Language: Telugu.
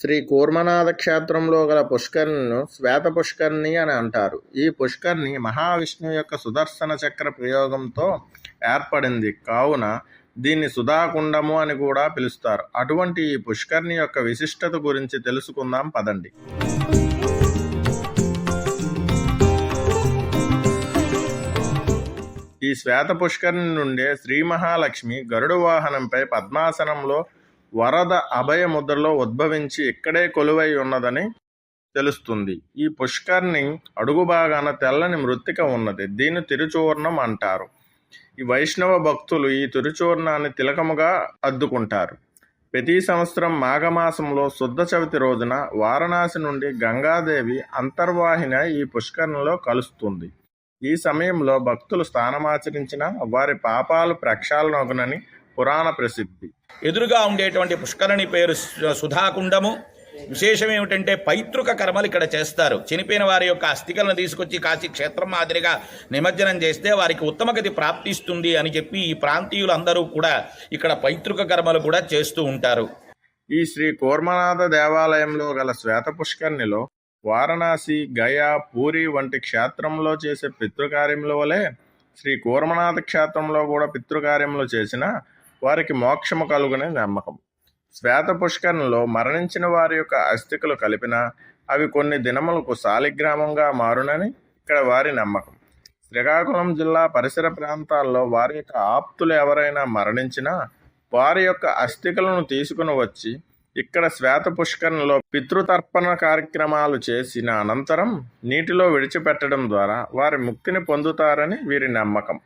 శ్రీ కూర్మనాథ క్షేత్రంలో గల పుష్కరిణిను శ్వేత పుష్కరిణి అని అంటారు. ఈ పుష్కరిణి మహావిష్ణువు యొక్క సుదర్శన చక్ర ప్రయోగంతో ఏర్పడింది. కావున దీన్ని సుధాకుండము అని కూడా పిలుస్తారు. అటువంటి ఈ పుష్కరిణి యొక్క విశిష్టత గురించి తెలుసుకుందాం పదండి. ఈ శ్వేత పుష్కరిణి నుండే శ్రీ మహాలక్ష్మి గరుడ వాహనంపై పద్మాసనంలో వరద అభయ ముద్రలో ఉద్భవించి ఇక్కడే కొలువై ఉన్నదని తెలుస్తుంది. ఈ పుష్కర్ని అడుగు భాగాన తెల్లని మృత్తిక ఉన్నది. దీన్ని తిరుచూర్ణం అంటారు. ఈ వైష్ణవ భక్తులు ఈ తిరుచూర్ణాన్ని తిలకముగా అద్దుకుంటారు. ప్రతి సంవత్సరం మాఘమాసంలో శుద్ధ చవితి రోజున వారణాసి నుండి గంగాదేవి అంతర్వాహిన ఈ పుష్కరణలో కలుస్తుంది. ఈ సమయంలో భక్తులు స్నానమాచరించిన వారి పాపాలు ప్రక్షాళనగునని పురాణ ప్రసిద్ధి. ఎదురుగా ఉండేటువంటి పుష్కరిణి పేరు సుధాకుండము. విశేషం ఏమిటంటే పైతృక కర్మలు ఇక్కడ చేస్తారు. చనిపోయిన వారి యొక్క అస్థికలను తీసుకొచ్చి కాశీ క్షేత్రం మాదిరిగా నిమజ్జనం చేస్తే వారికి ఉత్తమ గతి ప్రాప్తిస్తుంది అని చెప్పి ఈ ప్రాంతీయులందరూ కూడా ఇక్కడ పైతృక కర్మలు కూడా చేస్తూ ఉంటారు. ఈ శ్రీ కూర్మనాథ దేవాలయంలో గల శ్వేత పుష్కరిణిలో వారణాసి గయా పూరి వంటి క్షేత్రంలో చేసే పితృకార్యముల వలె శ్రీ కూర్మనాథ క్షేత్రంలో కూడా పితృకార్యములు చేసిన వారికి మోక్షము కలుగునే నమ్మకం. శ్వేత పుష్కరంలో మరణించిన వారి యొక్క అస్థికలు కలిపిన అవి కొన్ని దినములకు శాలిగ్రామంగా మారునని ఇక్కడ వారి నమ్మకం. శ్రీకాకుళం జిల్లా పరిసర ప్రాంతాల్లో వారి యొక్క ఆప్తులు ఎవరైనా మరణించినా వారి యొక్క అస్థికలను తీసుకుని వచ్చి ఇక్కడ శ్వేత పుష్కరంలో పితృతర్పణ కార్యక్రమాలు చేసిన అనంతరం నీటిలో విడిచిపెట్టడం ద్వారా వారి ముక్తిని పొందుతారని వీరి నమ్మకం.